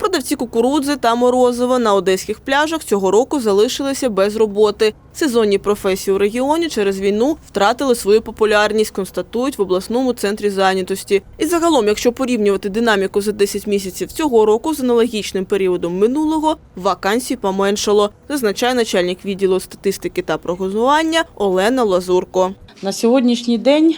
Продавці кукурудзи та морозива на одеських пляжах цього року залишилися без роботи. Сезонні професії у регіоні через війну втратили свою популярність, констатують в обласному центрі зайнятості. І загалом, якщо порівнювати динаміку за 10 місяців цього року з аналогічним періодом минулого, вакансій поменшало, зазначає начальник відділу статистики та прогнозування Олена Лазурко. На сьогоднішній день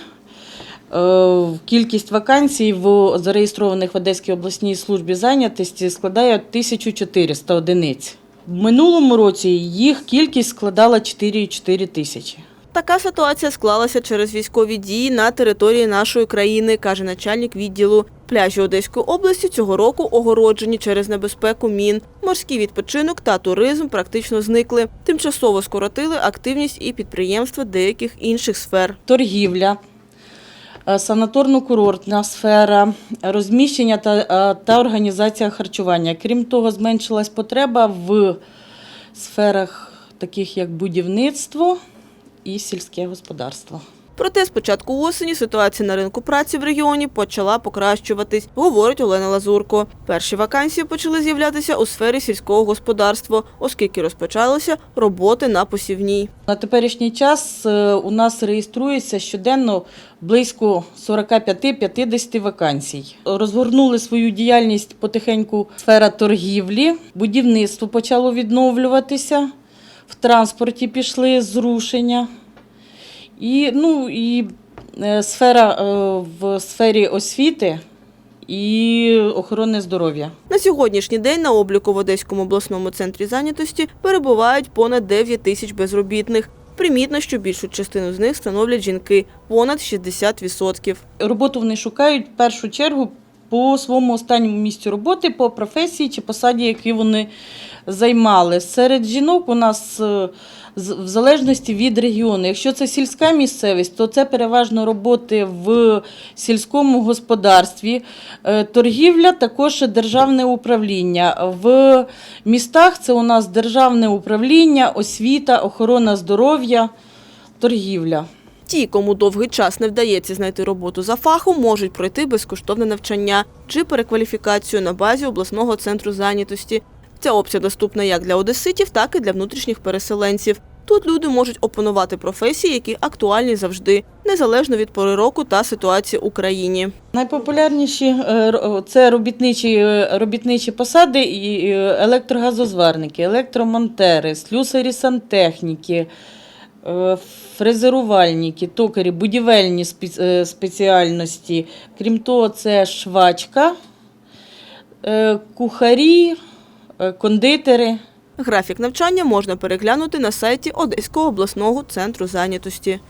кількість вакансій в зареєстрованих в Одеській обласній службі зайнятості складає 1400 одиниць. В минулому році їх кількість складала 4,4 тисячі. Така ситуація склалася через військові дії на території нашої країни, каже начальник відділу. Пляжі Одеської області цього року огороджені через небезпеку мін. Морський відпочинок та туризм практично зникли. Тимчасово скоротили активність і підприємства деяких інших сфер. Торгівля, е, санаторно-курортна сфера, розміщення та, е, та організація харчування. Крім того, зменшилась потреба в сферах таких як будівництво і сільське господарство. Проте з початку осені ситуація на ринку праці в регіоні почала покращуватись, говорить Олена Лазурко. Перші вакансії почали з'являтися у сфері сільського господарства, оскільки розпочалися роботи на посівній. На теперішній час е, у нас реєструється щоденно близько 45-50 вакансій. Розгорнули свою діяльність потихеньку сфера торгівлі, будівництво почало відновлюватися, в транспорті пішли зрушення. І, ну, і е, сфера е, в сфері освіти і охорони здоров'я. На сьогоднішній день на обліку в Одеському обласному центрі зайнятості перебувають понад 9 тисяч безробітних. Примітно, що більшу частину з них становлять жінки – понад 60%. Роботу вони шукають в першу чергу по своєму останньому місцю роботи, по професії чи посаді, які вони займали. Серед жінок у нас е, в залежності від регіону. Якщо це сільська місцевість, то це переважно роботи в сільському господарстві, Е, торгівля, також державне управління. В містах це у нас державне управління, освіта, охорона здоров'я, торгівля. Ті, кому довгий час не вдається знайти роботу за фахом, можуть пройти безкоштовне навчання чи перекваліфікацію на базі обласного центру зайнятості. Ця опція доступна як для одеситів, так і для внутрішніх переселенців. Тут люди можуть опанувати професії, які актуальні завжди, незалежно від пори року та ситуації у країні. Найпопулярніші е, це робітничі, е, робітничі посади і е, електрогазозварники, електромонтери, слюсарі сантехніки, фрезерувальники, токарі, будівельні е, спеціальності. Крім того, це швачка, е, кухарі, е, кондитери. Графік навчання можна переглянути на сайті Одеського обласного центру зайнятості.